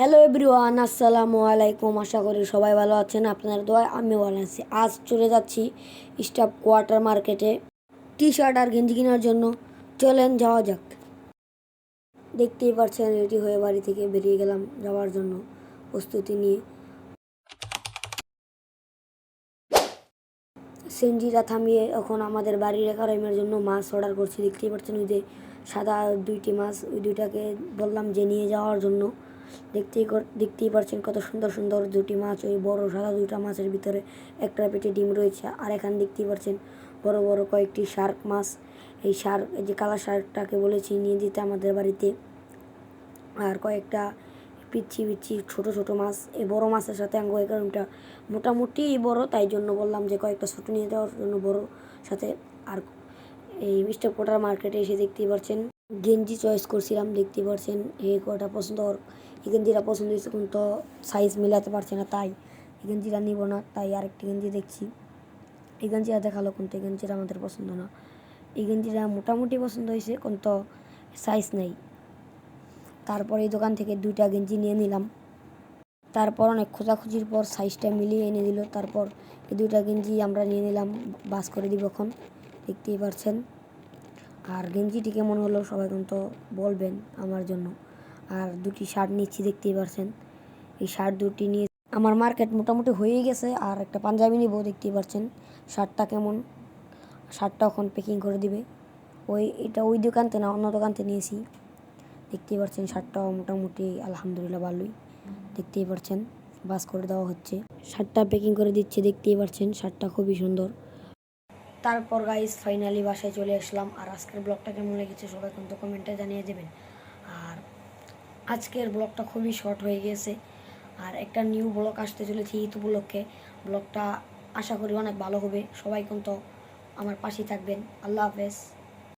Hello everyone আসসালামু আলাইকুম। আশা করি সবাই ভালো আছেন আপনার দোয়ায় আমি ভালো আছি। আজ চলে যাচ্ছি স্টাফ কোয়ার্টার মার্কেটে টি শার্ট আর গেঞ্জি কেনার জন্য। চলেন যাওয়া যাক। দেখতেই পারছেন রেডি হয়ে বাড়ি থেকে বেরিয়ে গেলাম যাওয়ার জন্য প্রস্তুতি নিয়ে। সেনজিরা থামিয়ে এখন আমাদের বাড়ির একাডেমির জন্য মাছ অর্ডার করছি। দেখতেই পাচ্ছেন ওই যে সাদা দুইটি মাছ, ওই দুইটাকে বললাম যে নিয়ে যাওয়ার জন্য। দেখতেই দেখতেই পাচ্ছেন কত সুন্দর সুন্দর দুটি মাছ, ওই বড় সাদা দুটা মাছের ভিতরে একটা পেটে ডিম রয়েছে, আর এখানে দেখতেই পাচ্ছেন বড় বড় কয়েকটি শার্ক মাছ। এই শার্ক, এই যে কালা শার্কটাকে বলেছি, নিয়ে যেতে আমাদের বাড়িতে। আর কয়েকটা পিচ্ছি পিচ্ছি ছোট ছোট মাছ, এই বড় মাছের সাথে কারণটা মোটামুটি বড়, তাই জন্য বললাম যে কয়েকটা ছোট নিয়ে যাওয়ার জন্য বড় সাথে। আর এই মিস্টার কোটার মার্কেটে এসে দেখতেই পাচ্ছেন গেঞ্জি চয়েস করছিলাম, দেখতেই পাচ্ছেন এ কটা পছন্দ, এই গেঞ্জিটা পছন্দ হয়েছে কিন্তু সাইজ মিলাতে পারছে না, তাই এই গেঞ্জিটা নিব না, তাই আরেকটি গেঞ্জি দেখছি। এই গেঞ্জিটা দেখাল কিন্তু এই গেঞ্জিটা আমাদের পছন্দ না। এই গেঞ্জিটা মোটামুটি পছন্দ হয়েছে, কিন্তু সাইজ নেই। তারপর এই দোকান থেকে দুইটা গেঞ্জি নিয়ে নিলাম। তারপর অনেক খোঁজাখুঁজির পর সাইজটা মিলিয়ে এনে দিল। তারপর এই দুইটা গেঞ্জি আমরা নিয়ে নিলাম, বাস করে দিব এখন। দেখতেই পারছেন। আর গেঞ্জিটি কেমন হলো সবাই কিন্তু বলবেন আমার জন্য। আর দুটি শার্ট নিচ্ছি, দেখতেই পারছেন। এই শার্ট দুটি নিয়ে আমার মার্কেট মোটামুটি হয়েই গেছে, আর একটা পাঞ্জাবি নিব, দেখতেই পারছেন। শার্টটা কেমন? শার্টটা এখন প্যাকিং করে দিবে। ওই, এটা ওই দোকান থেকে না, অন্য দোকান থেকে নিয়েছি। দেখতেই পারছেন শার্টটাও মোটামুটি আলহামদুলিল্লাহ ভালোই। দেখতেই পারছেন, বাস করে দেওয়া হচ্ছে। শার্টটা প্যাকিং করে দিচ্ছে, দেখতেই পারছেন শার্টটা খুবই সুন্দর। তারপর গাইস ফাইনালি বাসায় চলে আসলাম। আর আজকের ব্লগটা কেমন লেগেছে সবাই কিন্তু কমেন্টে জানিয়ে দেবেন। আর আজকের ব্লগটা খুবই শর্ট হয়ে গিয়েছে। আর একটা নিউ ব্লগ আসতে চলেছে ঈদ উপলক্ষে। ব্লগটা আশা করি অনেক ভালো হবে। সবাই কিন্তু আমার পাশেই থাকবেন। আল্লাহ হাফেজ।